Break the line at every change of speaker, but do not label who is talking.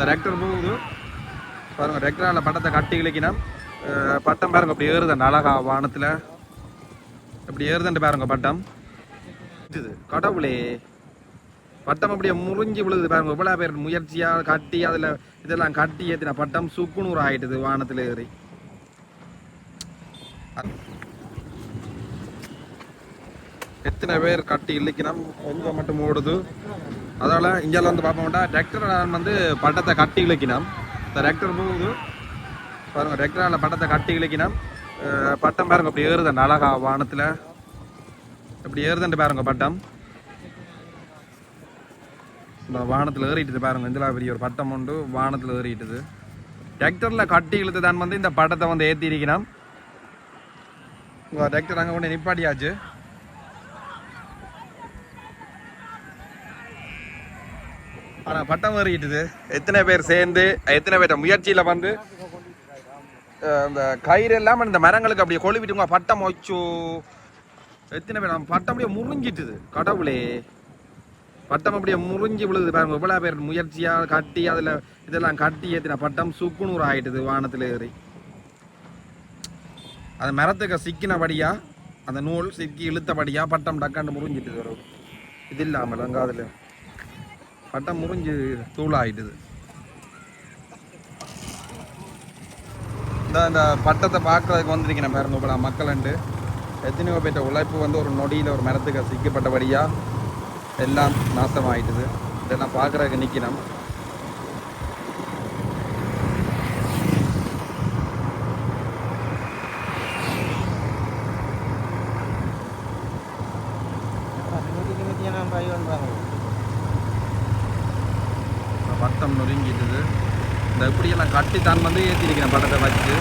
இந்த ரெக்டர் பாருங்க ரெக்டரால் பட்டத்தை கட்டி இழுக்கினா பட்டம் பாருங்க அப்படி ஏறுதன் அழகா வானத்துல. இப்படி ஏறுதன்ட்டு பாருங்க பட்டம். இது கடவுளே. பட்டம் அப்படியே முறிஞ்சு விழுகுது பாருங்க. இவ்வளோ பேர் முயற்சியா கட்டி அதுல இதெல்லாம் கட்டி ஏற்றின பட்டம் சுக்குநூறு ஆயிட்டுது வானத்துல ஏறி. எத்தனை பேர் கட்டி இழுக்கினம் கொஞ்சம் மட்டும் ஓடுது. அதனால் இந்தியாவில் வந்து பார்ப்போம்டா டிராக்டர் வந்து பட்டத்தை கட்டி இழுக்கினோம் இந்த டிராக்டர் போகுது பாருங்க டிராக்டரால் பட்டத்தை கட்டி இழுக்கினோம் பட்டம் பாருங்க அப்படி ஏறுதன் அழகா வானத்தில். இப்படி ஏறுதண்டு பாருங்க பட்டம். இந்த வானத்தில் ஏறிட்டுது பாருங்க இந்த பெரிய ஒரு பட்டம் உண்டு. வானத்தில் ஏறிட்டுது. டிராக்டரில் கட்டி இழுத்து தான் வந்து இந்த பட்டத்தை வந்து ஏற்றி இருக்கிறான் டிராக்டர் அங்கே கொண்டு நிப்பாட்டியாச்சு. ஆனால் பட்டம் ஏறிட்டுது எத்தனை பேர் சேர்ந்து எத்தனை பேர் முயற்சியில் வந்து இந்த கயிறு இல்லாமல் இந்த மரங்களுக்கு அப்படியே கொழுவிட்டுங்க பட்டம் வச்சு எத்தனை பேர் நம்ம பட்டம் அப்படியே முறிஞ்சிட்டுது. கடவுளே. பட்டம் அப்படியே முறிஞ்சி விழுது பாருங்க இவ்வளோ பேர் முயற்சியாக கட்டி அதில் இதெல்லாம் கட்டி ஏற்றின பட்டம் சுக்குநூறு ஆயிட்டுது வானத்தில் ஏறி. அந்த மரத்துக்கு சிக்கினபடியாக அந்த நூல் சிக்கி இழுத்தபடியாக பட்டம் டக்காண்டு முறிஞ்சிட்டுது வரும் இது இல்லாமல் அங்க அதில். பட்டம் முறிஞ்சு தூளாயிட்டுது இந்த இந்த பட்டத்தை பார்க்கறதுக்கு வந்திருக்கேன் பாருங்க இப்போ மக்கள்ண்டு எத்தனையோ பேர்ட்ட உழைப்பு வந்து ஒரு நொடியில் ஒரு மரத்துக்கு சிக்கப்பட்டபடியாக எல்லாம் நாசமாயிட்டுது. இதெல்லாம் பார்க்குறதுக்கு நிற்கணும் ரத்தம் நொறுங்கிட்டுது. இந்த இப்படியெல்லாம் கட்டி தான் வந்து ஏற்றிருக்கிறேன் படத்தை வச்சு.